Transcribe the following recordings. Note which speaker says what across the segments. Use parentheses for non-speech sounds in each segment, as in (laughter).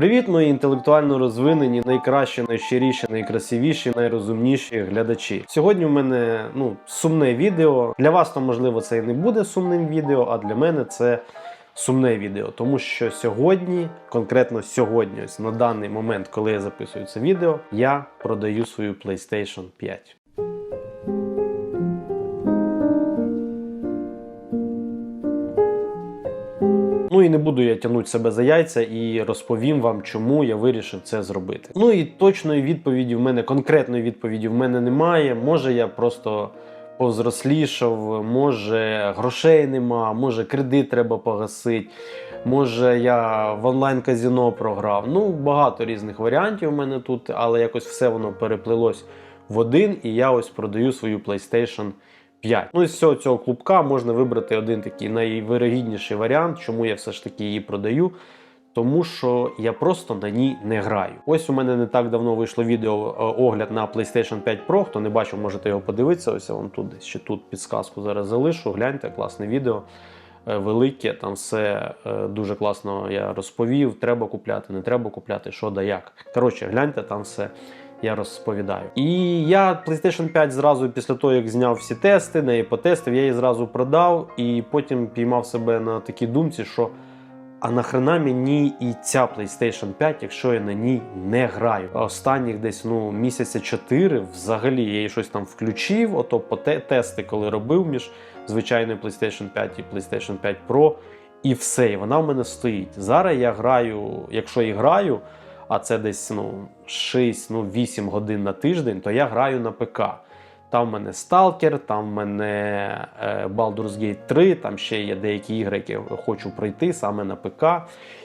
Speaker 1: Привіт, мої інтелектуально розвинені, найкращі, найщиріші, найкрасивіші, найрозумніші глядачі. Сьогодні у мене ну сумне відео. Для вас то можливо це і не буде сумним відео, а для мене це сумне відео. Тому що сьогодні, конкретно сьогодні, ось на даний момент, коли я записую це відео, я продаю свою PlayStation 5. Ну і не буду я тягнути себе за яйця і розповім вам, чому я вирішив це зробити. Ну і точної відповіді в мене, конкретної відповіді в мене немає. Може, я просто повзрослішав, може грошей нема, може кредит треба погасити. Може, я в онлайн-казіно програв. Ну, багато різних варіантів у мене тут, але якось все воно переплилось в один, і я ось продаю свою PlayStation 5. Ну, із всього цього клубка можна вибрати один такий найвирогідніший варіант, чому я все ж таки її продаю. Тому що я просто на ній не граю. Ось у мене не так давно вийшло відео е, огляд на PlayStation 5 Pro. Хто не бачив, можете його подивитися. Ось я вам тут ще тут підсказку зараз залишу. Гляньте, класне відео. е, Велике, там все е, дуже класно я розповів. Треба купляти, не треба купляти, що да як. Коротше, гляньте, там все я розповідаю. І я PlayStation 5 зразу після того, як зняв всі тести, неї потестив, я її зразу продав і потім піймав себе на такій думці, що а нахрена мені і ця PlayStation 5, якщо я на ній не граю. Останніх десь ну місяця 4 взагалі я її щось там включив, ото по те- тести, коли робив між звичайною PlayStation 5 і PlayStation 5 Pro, і все, і вона в мене стоїть. Зараз я граю, якщо і граю, а це десь ну 6, ну 8 годин на тиждень, то я граю на ПК. Там в мене Stalker, там в мене е, Baldur's Gate 3, там ще є деякі ігри, які я хочу пройти саме на ПК.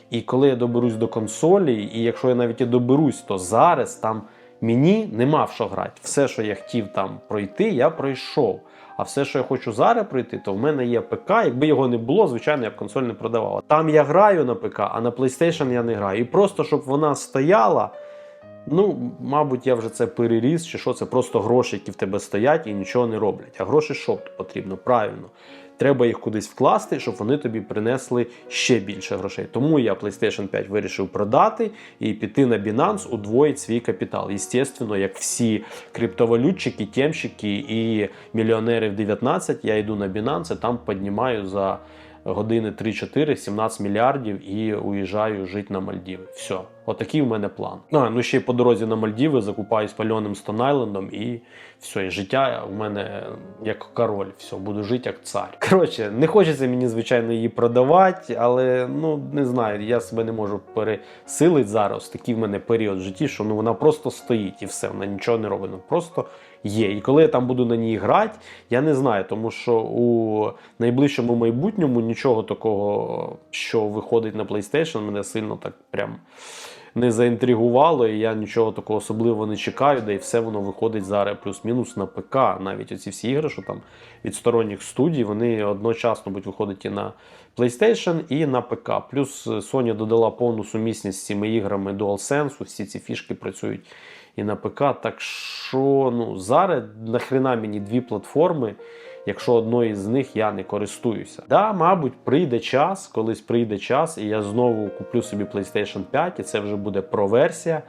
Speaker 1: І коли я доберусь до консолі, і якщо я навіть і доберусь, то зараз там мені нема в що грати. Все, що я хотів там пройти, я пройшов. А все, що я хочу зараз пройти, то в мене є ПК. Якби його не було, звичайно, я б консоль не продавала. Там я граю на ПК, а на PlayStation я не граю. І просто щоб вона стояла. Ну, мабуть, я вже це переріс, чи що це просто гроші, які в тебе стоять і нічого не роблять. А гроші що потрібно? Правильно. Треба їх кудись вкласти, щоб вони тобі принесли ще більше грошей. Тому я PlayStation 5 вирішив продати і піти на Binance, удвоїть свій капітал. Єстественно, як всі криптовалютчики, темщики і мільйонери в 19, я йду на Binance, там піднімаю за години 3-4, 17 мільярдів і уїжджаю жити на Мальдіви. Все, отакий в мене план. А, ну ще й по дорозі на Мальдіви закупаюсь пальоним Стонайлендом і все, і життя в мене як король. Все, буду жити як цар. (laughs) Коротше, не хочеться мені, звичайно, її продавати, але ну не знаю, я себе не можу пересилити зараз. Такий в мене період в житті, що ну вона просто стоїть і все, вона нічого не робить. Ну просто є. І коли я там буду на ній грати, я не знаю, тому що у найближчому майбутньому нічого такого, що виходить на PlayStation, мене сильно так прям не заінтригувало, і я нічого такого особливого не чекаю, де і все воно виходить зараз плюс-мінус на ПК. Навіть оці всі ігри, що там від сторонніх студій, вони одночасно будуть виходити і на PlayStation, і на ПК. Плюс Sony додала повну сумісність з цими іграми DualSense, всі ці фішки працюють і на ПК. Так що ну, зараз нахрена мені дві платформи, якщо одної з них я не користуюся. Да, мабуть, прийде час, колись прийде час, і я знову куплю собі PlayStation 5, і це вже буде Pro-версія.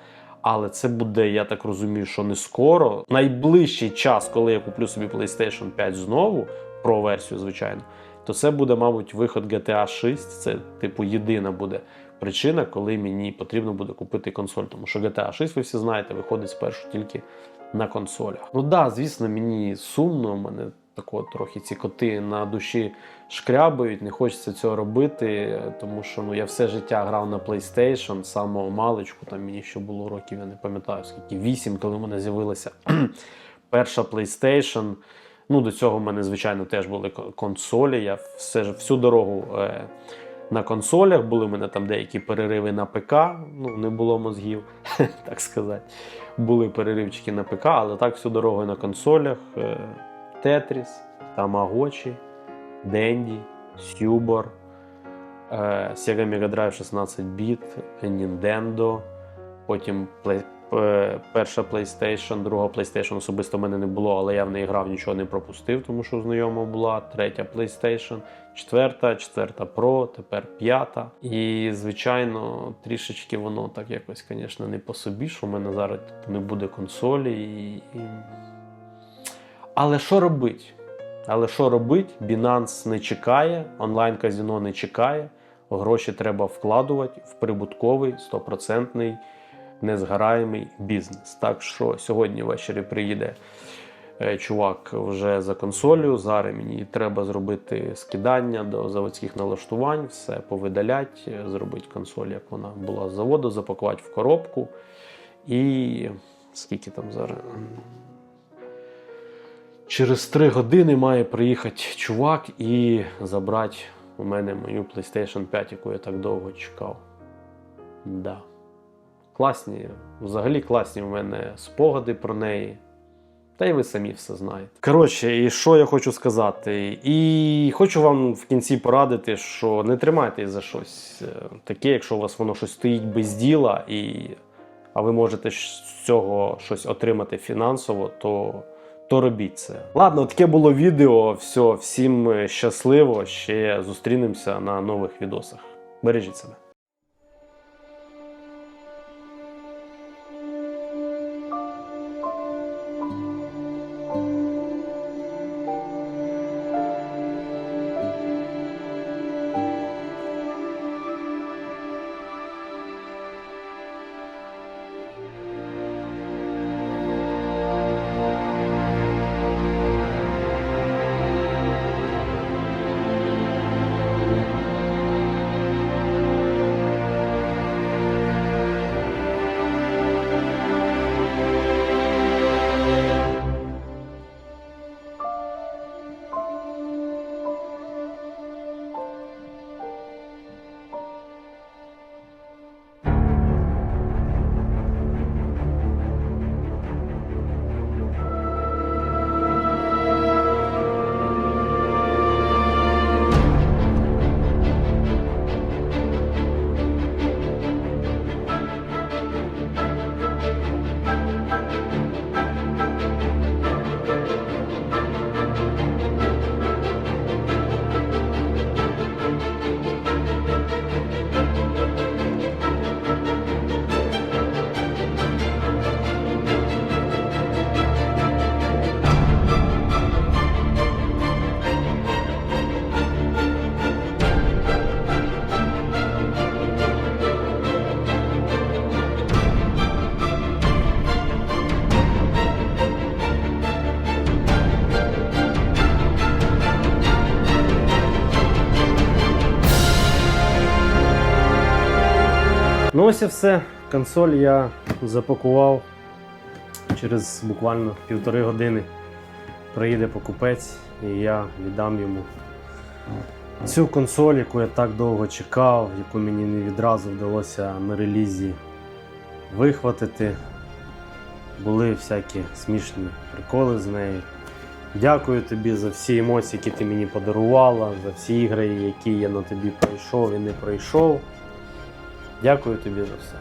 Speaker 1: Але це буде, я так розумію, що не скоро. Найближчий час, коли я куплю собі PlayStation 5 знову, Pro-версію, звичайно, то це буде, мабуть, виход GTA 6. Це, типу, єдина буде причина, коли мені потрібно буде купити консоль. Тому що GTA 6, ви всі знаєте, виходить спершу тільки на консолях. Ну да, звісно, мені сумно, мене тако трохи ці коти на душі шкрябають, не хочеться цього робити, тому що ну, я все життя грав на PlayStation, самого маличку, там мені ще було років, я не пам'ятаю, скільки 8, коли в мене з'явилася (clears throat) перша PlayStation. Ну, до цього в мене, звичайно, теж були консолі. Я все ж всю дорогу е, на консолях. Були в мене там деякі перериви на ПК. Ну, не було мозгів, (laughs) так сказати. Були переривчики на ПК, але так всю дорогу на консолях. Е, Тетріс, Тамагочі, Денді, Сюбор, е, Sega Mega Drive 16 біт, Nintendo, потім е, перша PlayStation, друга PlayStation особисто в мене не було, але я в неї грав, нічого не пропустив, тому що знайома була. Третя PlayStation, четверта, четверта Pro, тепер п'ята. І, звичайно, трішечки воно так якось, звісно, не по собі, що в мене зараз не буде консолі. І... Але що робить? Але що робить? Binance не чекає, онлайн-казино не чекає. Гроші треба вкладувати в прибутковий, стопроцентний, незгораємий бізнес. Так що сьогодні ввечері приїде е, чувак вже за консолью. Зараз мені треба зробити скидання до заводських налаштувань, все повидалять, е, зробити консоль, як вона була з заводу, запакувати в коробку. І скільки там зараз? Через три години має приїхати чувак і забрати у мене мою PlayStation 5, яку я так довго чекав. Да. Класні, взагалі класні в мене спогади про неї. Та й ви самі все знаєте. Коротше, і що я хочу сказати? І хочу вам в кінці порадити, що не тримайтесь за щось е, таке, якщо у вас воно щось стоїть без діла, і, а ви можете з цього щось отримати фінансово, то то робіть це. Ладно, таке було відео. Все, всім е, щасливо. Ще зустрінемося на нових відосах. Бережіть себе. Ну ось і все. Консоль я запакував через буквально півтори години. Приїде покупець, і я віддам йому цю консоль, яку я так довго чекав, яку мені не відразу вдалося на релізі вихватити. Були всякі смішні приколи з нею. Дякую тобі за всі емоції, які ти мені подарувала, за всі ігри, які я на тобі пройшов і не пройшов. Дякую тобі за все.